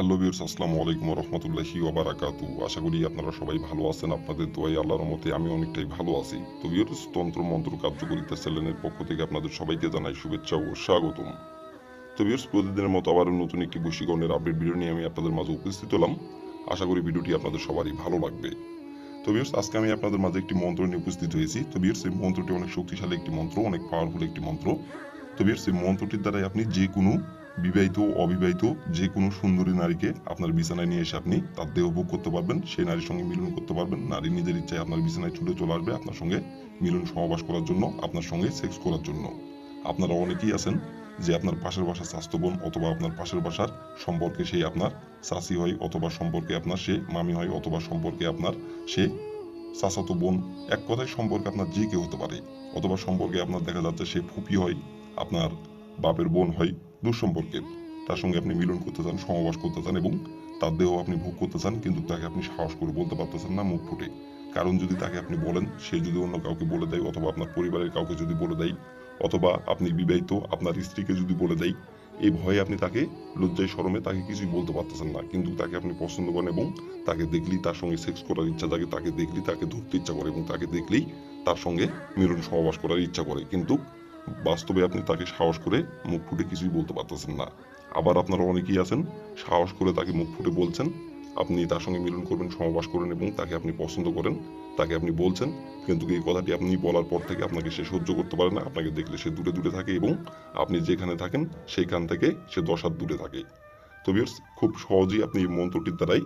Hello viewers আসসালামু আলাইকুম রহমতুল্লাহি ওবারাকাতু। আশা করি আপনারা সবাই ভালো আছেন, আপনাদের দোয়াই আল্লাহর মতে আমি অনেকটাই ভালো আছি। তো ভিউর্স তন্ত্র মন্ত্র কার্যকরিতা চ্যানেলের পক্ষ থেকে আপনাদের সবাইকে জানাই শুভেচ্ছা ও স্বাগতম। তো ভিউর্স প্রতিদিনের মতো আবারও নতুন একটি বশীকরণের আপডেট ভিডিও নিয়ে আমি আপনাদের মাঝে উপস্থিত হলাম। আশা করি ভিডিওটি আপনাদের সবারই ভালো লাগবে। তো ভিউর্স আজকে আমি আপনাদের মাঝে একটি মন্ত্র নিয়ে উপস্থিত হয়েছি। তো ভিউর্স এই মন্ত্রটি অনেক শক্তিশালী একটি মন্ত্র, অনেক পাওয়ারফুল একটি মন্ত্র। তো ভিউর্স এই মন্ত্রটির দ্বারাই আপনি যে কোনো বিবাহিত অবিবাহিত যে কোনো সুন্দরী নারীকে আপনার বিছানায় নিয়ে এসে আপনি তার দেহ ভোগ করতে পারবেন, সেই নারীর সঙ্গে মিলন করতে পারবেন। নারী নিজের ইচ্ছায় আপনার বিছানায় ছুটে চলে আসবে আপনার সঙ্গে মিলন সহবাস করার জন্য, আপনার সঙ্গে সেক্স করার জন্য। আপনারা অনেকেই আছেন যে আপনার পাশের বাসার স্বাস্থ্য বোন অথবা আপনার পাশের বাসার সম্পর্কে সেই আপনার চাষি হয় অথবা সম্পর্কে আপনার সে মামি হয় অথবা সম্পর্কে আপনার সে চাচাতো বোন। এক কথায় সম্পর্কে আপনার যে কেউ হতে পারে, অথবা সম্পর্কে আপনার দেখা যাচ্ছে সে ফুপি হয়, আপনার বাপের বোন হয় দুঃসম্পর্কের তার সঙ্গে আপনি মিলন করতে চান সমবাস করতে চান এবং তার দেহ আপনি ভোগ করতে চান, কিন্তু তাকে আপনি সাহস করে বলতে পারতেছেন না, মুখ ফুটে। কারণ যদি তাকে আপনি বলেন, সে যদি অন্য কাউকে বলে দেয় অথবা আপনার পরিবারের কাউকে যদি বলে দেয়, অথবা আপনি বিবাহিত, আপনার স্ত্রীকে যদি বলে দেয়, এই ভয়ে আপনি তাকে লজ্জায় শরমে তাকে কিছুই বলতে পারতেছেন না। কিন্তু তাকে আপনি পছন্দ করেন এবং তাকে দেখলেই তার সঙ্গে সেক্স করার ইচ্ছা থাকে তাকে দেখলেই তাকে ধরতে ইচ্ছা করে এবং তাকে দেখলেই তার সঙ্গে মিলন সহবাস করার ইচ্ছা করে। কিন্তু বাস্তবে আপনি তাকে সাহস করে মুখ ফুটে কিছুই বলতে পারতেছেন না। আবার আপনারা অনেকেই আছেন সাহস করে তাকে মুখ ফুটে বলছেন। আপনি তার সঙ্গে মিলন করবেন সমাবাস করেন এবং তাকে আপনি পছন্দ করেন তাকে আপনি বলছেন। কিন্তু এই কথাটি আপনি বলার পর থেকে আপনাকে সে সহ্য করতে পারে না। আপনাকে দেখলে সে দূরে দূরে থাকে এবং আপনি যেখানে থাকেন সেইখান থেকে সে দশ হাত দূরে থাকে। তো ভিউয়ার্স, খুব সহজেই আপনি এই মন্ত্রটির দ্বারাই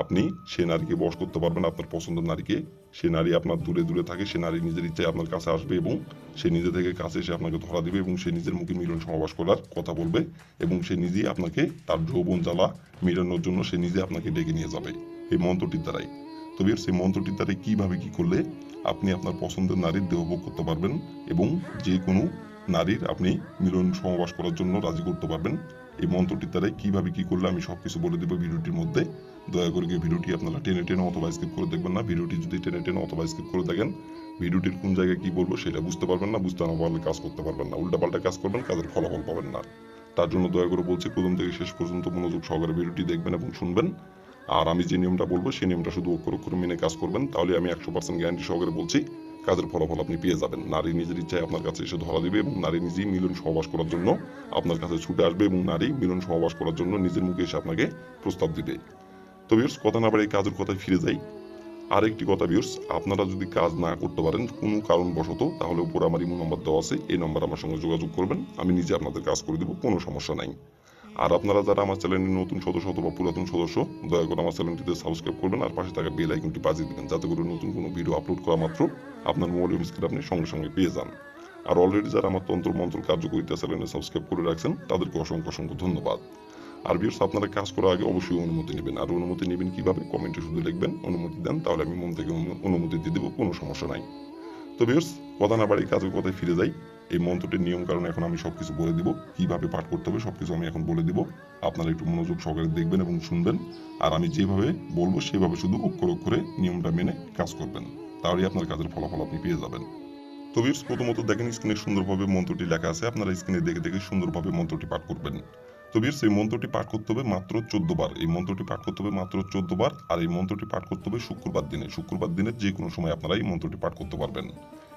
আপনি সে নারীকে বশ করতে পারবেন আপনার পছন্দের নারীকে। সে নারী আপনার দূরে দূরে থাকে, সে নারী নিজের ইচ্ছায় আপনার কাছে আসবে এবং সে নিজে থেকে কাছে এসে আপনাকে ধরা দিবে এবং সে নিজের মুখে মিলন সমাবাস করার কথা বলবে এবং সে নিজেই আপনাকে তার যৌবন জ্বালা মেটানোর জন্য সে নিজে আপনাকে ডেকে নিয়ে যাবে এই মন্ত্রটির দ্বারাই। তবে সেই মন্ত্রটির দ্বারাই কীভাবে কি করলে আপনি আপনার পছন্দের নারীর দেহভোগ করতে পারবেন এবং যে কোনো নারীর আপনি মিলন সমাবাস করার জন্য রাজি করতে পারবেন, এই মন্ত্রটির দ্বারাই কীভাবে কী করলে আমি সবকিছু বলে দেবো ভিডিওটির মধ্যে। দয়া করে গিয়ে ভিডিওটি আপনারা টেনে টেনে অথবা স্কিপ করে দেখবেন না। ভিডিওটি যদি টেনে টেনে অথবা স্কিপ করে দেখেন, ভিডিওটির কোন জায়গায় কি বলব সেটা বুঝতে পারবেন না, বুঝতে না পারলে কাজ করতে পারবেন না। উল্টাপাল্টা কাজ করবেন, কাজের ফলাফল পাবেন না। তার জন্য দয়া করে বলছি, প্রথম থেকে শেষ পর্যন্ত মনোযোগ সহকারে ভিডিওটি দেখবেন এবং শুনবেন। আর আমি যে নিয়মটা বলব, সেই নিয়মটা শুধু অক্ষর অক্ষর মেনে কাজ করবেন। তাহলে আমি একশো পার্সেন্ট গ্যারান্টি সহকারে বলছি, কাজের ফলাফল আপনি পেয়ে যাবেন। নারী নিজের ইচ্ছায় আপনার কাছে এসে ধরা দিবে এবং নারী নিজেই মিলন সহবাস করার জন্য আপনার কাছে ছুটে আসবে এবং নারী মিলন সহবাস করার জন্য নিজের মুখে এসে আপনাকে প্রস্তাব দিবে। তো ভিউর্স কথা না বাড়ি কাজের কথায় ফিরে যাই। আরেকটি কথা ভিউর্স আপনারা যদি কাজ না করতে পারেন কোনো কারণবশত, তাহলে উপর আমার ইমো নম্বর দেওয়া আছে, এই নম্বর আমার সঙ্গে যোগাযোগ করবেন, আমি নিজে আপনাদের কাজ করে দেবো, কোনো সমস্যা নাই। আর আপনারা যারা আমার চ্যানেলের নতুন সদস্য অথবা পুরাতন সদস্য, দয়া করে আমার চ্যানেলটিতে সাবস্ক্রাইব করবেন আর পাশে থাকা বেল আইকনটি বাজিয়ে দিবেন, যাতে করে নতুন কোনো ভিডিও আপলোড করা মাত্র আপনার মোবাইল স্ক্রিন আপনি সঙ্গে সঙ্গে পেয়ে যান। আর অলরেডি যারা আমার তন্ত্র মন্ত্র কার্যকরিতা চ্যানেলে সাবস্ক্রাইব করে রাখছেন, তাদেরকে অসংখ্য অসংখ্য ধন্যবাদ। আর ভিউর্স আপনারা কাজ করার আগে অবশ্যই অনুমতি নেবেন। আর অনুমতি নেবেন কীভাবে? কমেন্টে শুধু লিখবেন, অনুমতি দেন, তাহলে আমি মন থেকে অনুমতি দিয়ে দেবো, কোনো সমস্যা নাই। তো ভিউর্স কথা না বাড়ি কাজের কথায় ফিরে যাই। এই মন্ত্রটির নিয়ম কারণে এখন আমি সবকিছু বলে দিব। কীভাবে পাঠ করতে হবে সবকিছু আমি এখন বলে দিব। আপনারা একটু মনোযোগ সহকারে দেখবেন এবং শুনবেন। আর আমি যেভাবে বলব, সেভাবে শুধু অক্ষর অক্ষরে নিয়মটা মেনে কাজ করবেন। তাহলেই আপনার কাজের ফলাফল আপনি পেয়ে যাবেন। তো ভিউর্স প্রথমত দেখেন স্ক্রিনে সুন্দরভাবে মন্ত্রটি লেখা আছে। আপনারা স্ক্রিনে দেখে দেখে সুন্দরভাবে মন্ত্রটি পাঠ করবেন। তো ভিউর্স এই মন্ত্রটি পাঠ করতে হবে মাত্র চোদ্দ বার। এই মন্ত্রটি পাঠ করতে হবে মাত্র চোদ্দ বার আর এই মন্ত্রটি পাঠ করতে হবে শুক্রবার দিনে। শুক্রবার দিনের যে কোনো সময় আপনারা এই মন্ত্রটি পাঠ করতে পারবেন।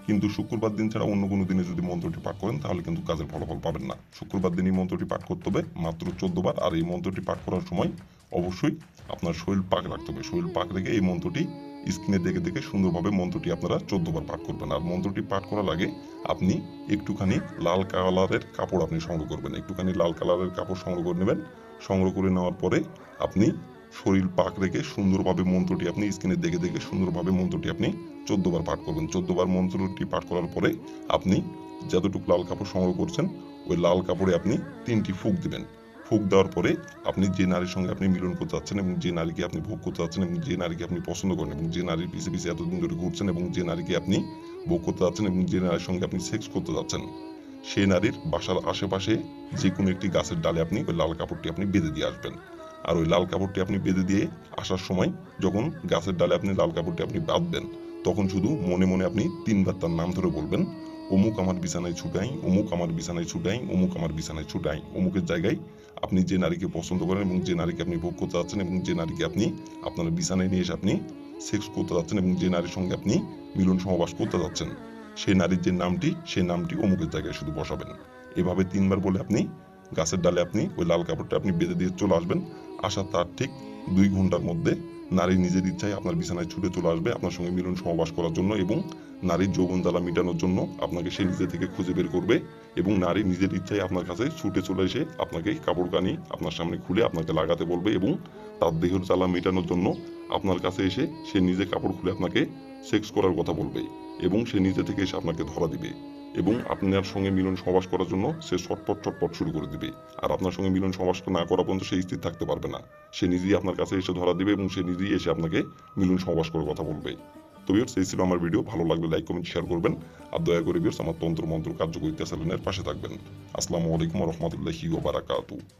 কিন্তু শুক্রবার দিন ছাড়া অন্য কোনো দিনে যদি মন্ত্রটি পাঠ করেন, তাহলে কিন্তু কাজের ফলাফল পাবেন না। শুক্রবার দিন এই মন্ত্রটি পাঠ করতে হবে মাত্র চোদ্দ বার আর এই মন্ত্রটি পাঠ করার সময় অবশ্যই আপনার শরীর পাক রাখতে হবে। শরীর পাক রেখে এই মন্ত্রটি স্ক্রিনে দেখে দেখে সুন্দরভাবে মন্ত্রটি আপনারা চোদ্দ বার পাঠ করবেন। আর মন্ত্রটি পাঠ করার আগে আপনি একটুখানি লাল কালারের কাপড় আপনি সংগ্রহ করবেন। একটুখানি লাল কালারের কাপড় সংগ্রহ করে নেবেন। সংগ্রহ করে নেওয়ার পরে আপনি শরীর পাক রেখে সুন্দরভাবে মন্ত্রটি আপনি স্ক্রিনে দেখে দেখে সুন্দরভাবে মন্ত্রটি আপনি চোদ্দ বার পাঠ করবেন। চোদ্দ বার মন্ত্রটি পাঠ করার পরে আপনি যতটুকু লাল কাপড় সংগ্রহ করছেন, ওই লাল কাপড়ে আপনি তিনটি ফুক দিবেন। ফুক দেওয়ার পরে আপনি যে নারীর সঙ্গে আপনি মিলন করতে যাচ্ছেন এবং যে নারীকে আপনি ভোগ করতে যাচ্ছেন এবং যে নারীকে আপনি পছন্দ করেন এবং যে নারীর পিছিয়ে পিছিয়ে এতদিন ধরে ঘুরছেন এবং যে নারীকে আপনি ভোগ করতে যাচ্ছেন এবং যে নারীর সঙ্গে আপনি সেক্স করতে যাচ্ছেন সেই নারীর বাসার আশেপাশে যে কোনো একটি গাছের ডালে আপনি ওই লাল কাপড়টি আপনি বেঁধে দিয়ে আসবেন। আর ওই লাল কাপড়টি আপনি বেঁধে দিয়ে আসার সময় যখন গাছের ডালে আপনি লাল কাপড়টি আপনি বাঁধবেন, তখন শুধু মনে মনে আপনি তিনবার তার নাম ধরে বলবেন, অমুক আমার বিছানায় ছুটাই, অমুক আমার বিছানায় ছুটাই, অমুক আমার বিছানায় ছুটাই। অমুকের জায়গায় আপনি যে নারীকে পছন্দ করেন এবং যে নারীকে আপনি ভোগ করতে যাচ্ছেন এবং যে নারীকে আপনি আপনার বিছানায় নিয়ে এসে আপনি সেক্স করতে যাচ্ছেন এবং যে নারীর সঙ্গে আপনি মিলন সমাবাস করতে যাচ্ছেন সেই নারীর যে নামটি সেই নামটি অমুকের জায়গায় শুধু বসাবেন। এভাবে তিনবার বলে আপনি গাছের ডালে আপনি ওই লাল কাপড়টা আপনি বেঁধে দিয়ে চলে আসবেন। আসার তার ঠিক দুই ঘণ্টার মধ্যে নারী নিজের ইচ্ছায় আপনার বিছানায় ছুটে চলে আসবে, আপনার সঙ্গে মিলন সমাবাস করার জন্য এবং নারীর যৌবন জ্বালা মেটানোর জন্য আপনাকে সে নিজে থেকে খুঁজে বের করবে এবং নারী নিজের ইচ্ছায় আপনার কাছে ছুটে চলে এসে আপনাকে কাপড় কানি আপনার সামনে খুলে আপনাকে লাগাতে বলবে এবং তার দেহের জ্বালা মেটানোর জন্য আপনার কাছে এসে সে নিজে কাপড় খুলে আপনাকে সেক্স করার কথা বলবে এবং সে নিজে থেকে এসে আপনাকে ধরা দিবে। এবং আপনার সঙ্গে মিলন সমাবাস করার জন্য সে ছটপট ছটপট শুরু করে দিবে। আর আপনার সঙ্গে মিলন সমাবাস না করা পর্যন্ত সে স্থির থাকতে পারবে না। সে নিজেই আপনার কাছে এসে ধরা দিবে এবং সে নিজেই এসে আপনাকে মিলন সমাবাস করার কথা বলবে। তো ভিউয়ার্স এই ছিল আমার ভিডিও ভালো লাগলে লাইক কমেন্ট শেয়ার করবেন। আর দয়া করে বিয়ার্স আমার তন্ত্র মন্ত্র কার্যকরিতা চ্যানেলের পাশে থাকবেন। আসসালামু আলাইকুম রহমতুল্লাহি ওবারাকাতু